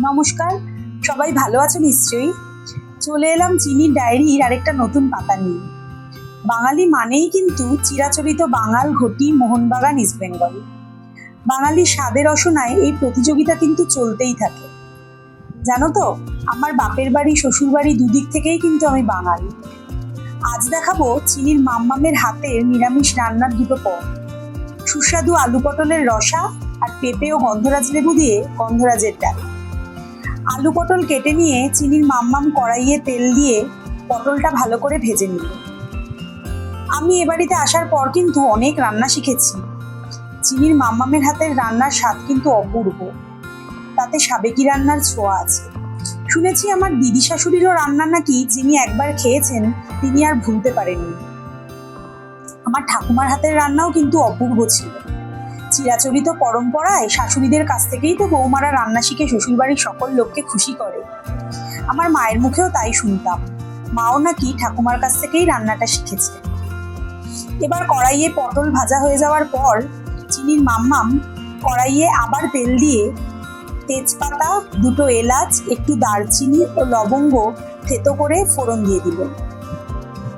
নমস্কার, সবাই ভালো আছো নিশ্চয়ই? চলে এলাম চিনির ডায়েরির আরেকটা নতুন পাতা নিয়ে। বাঙালি মানেই কিন্তু চিরাচরিত বাঙাল ঘটি মোহনবাগান ইস্ট বেঙ্গল বাঙালির স্বাদের রসনায় এই প্রতিযোগিতা কিন্তু চলতেই থাকে। জানো তো, আমার বাপের বাড়ি, শ্বশুর বাড়ি দুদিক থেকেই কিন্তু আমি বাঙালি। আজ দেখাবো চিনির মাম্মামের হাতের নিরামিষ রান্নার দুটো পদ। সুস্বাদু আলু পটলের রসা আর পেঁপে ও গন্ধরাজ লেবু দিয়ে গন্ধরাজের ডাল। আলু পটল কেটে নিয়ে চিনির মাম্মাম কড়াইয়ে তেল দিয়ে পটলটা ভালো করে ভেজে নিল। আমি এ বাড়িতে আসার পর কিন্তু অনেক রান্না শিখেছি। চিনির মাম্মামের হাতের রান্নার স্বাদ কিন্তু অপূর্ব। তাতে সাবেকি রান্নার ছোঁয়া আছে। শুনেছি আমার দিদি শাশুড়িরও রান্না নাকি যিনি একবার খেয়েছেন, তিনি আর ভুলতে পারেননি। আমার ঠাকুমার হাতের রান্নাও কিন্তু অপূর্ব ছিল। চিরাচরিত পরম্পরায় শাশুড়িদের কাছ থেকেই তো বৌমারা রান্না শিখে শ্বশুরবাড়ির সকল লোককে খুশি করে। আমার মায়ের মুখেও তাই শুনতাম। মাও নাকি ঠাকুমার কাছ থেকেই রান্নাটা শিখেছে। এবার কড়াইয়ে পটল ভাজা হয়ে যাওয়ার পর চিনির মাম্মাম কড়াইয়ে আবার তেল দিয়ে তেজপাতা, দুটো এলাচ, একটু দারচিনি ও লবঙ্গ থেতো করে ফোড়ন দিয়ে দিল।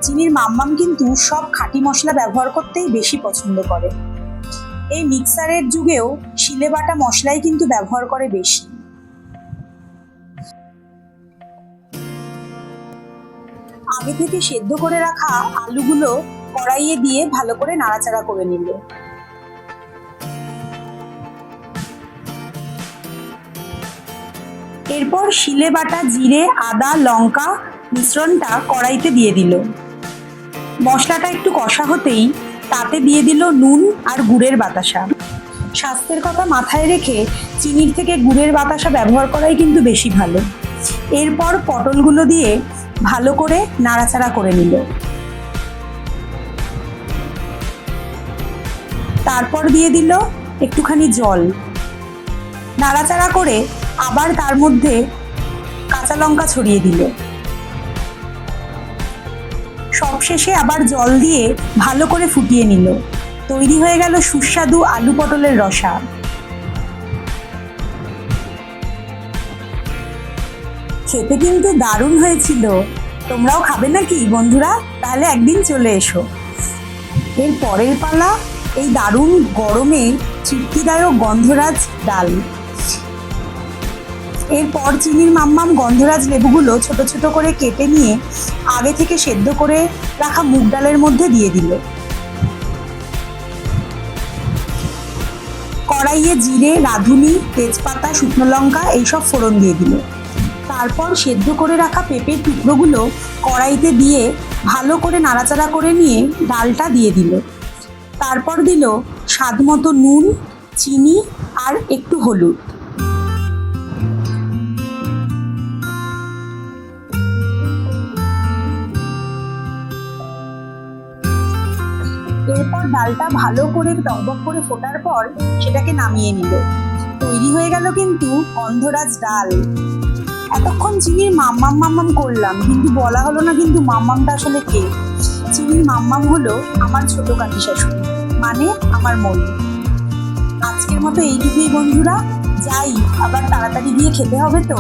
চিনির মাম্মাম কিন্তু সব খাঁটি মশলা ব্যবহার করতেই বেশি পছন্দ করে। এই মিক্সারের যুগেও শিলে বাটা মশলাই কিন্তু ব্যবহার করে বেশি। আগে থেকে সেদ্ধ করে রাখা আলুগুলো কড়াইয়ে দিয়ে ভালো করে নাড়াচাড়া করে নিল। এরপর শিলে বাটা জিরে, আদা, লঙ্কা মিশ্রণটা কড়াইতে দিয়ে দিল। মশলাটা একটু কষা হতেই তাতে দিয়ে দিল নুন আর গুড়ের বাতাসা। স্বাস্থ্যের কথা মাথায় রেখে চিনির থেকে গুড়ের বাতাসা ব্যবহার করাই কিন্তু বেশি ভালো। এরপর পটলগুলো দিয়ে ভালো করে নাড়াচাড়া করে নিল। তারপর দিয়ে দিল একটুখানি জল। নাড়াচাড়া করে আবার তার মধ্যে কাঁচা লঙ্কা ছড়িয়ে দিল। সবশেষে আবার জল দিয়ে ভালো করে ফুটিয়ে নিল। তৈরি হয়ে গেল সুস্বাদু আলু পটলের রসা। খেতে কিন্তু দারুণ হয়েছিল। তোমরাও খাবে নাকি বন্ধুরা? তাহলে একদিন চলে এসো। এর পরের পালা, এই দারুণ গরমে তৃপ্তিদায়ক গন্ধরাজ ডাল। এরপর চিনির মাম্মাম গন্ধরাজ লেবুগুলো ছোট ছোট করে কেটে নিয়ে আগে থেকে সেদ্ধ করে রাখা মুগ ডালের মধ্যে দিয়ে দিল। কড়াইয়ে জিরে, রাঁধুনি, তেজপাতা, শুকনো লঙ্কা এইসব ফোড়ন দিয়ে দিল। তারপর সেদ্ধ করে রাখা পেঁপের টুকরোগুলো কড়াইতে দিয়ে ভালো করে নাড়াচাড়া করে নিয়ে ডালটা দিয়ে দিল। তারপর দিল স্বাদ মতো নুন, চিনি আর একটু হলুদ। ডালটা ভালো করে টকবক করে ফোটার পর সেটাকে নামিয়ে নিল। তৈরি হয়ে গেল কিন্তু গন্ধরাজ ডাল। এতক্ষণ চিনির মাম্মাম মাম্মাম করলাম, কিন্তু বলা হলো না কিন্তু মাম্মামটা আসলে কে? চিনির মাম্মাম হলো আমার ছোট কাকি শাশুড়ি মানে আমার মন। আজকের মতো এইটুকুই বন্ধুরা, যাই, আবার তাড়াতাড়ি গিয়ে খেতে হবে তো।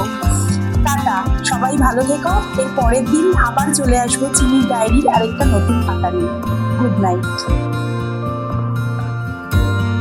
টাটা, সবাই ভালো থেকো। এর পরের দিন আবার চলে আসব চিনির ডায়েরির আরেকটা নতুন পাতা নিয়ে গুড নাইট।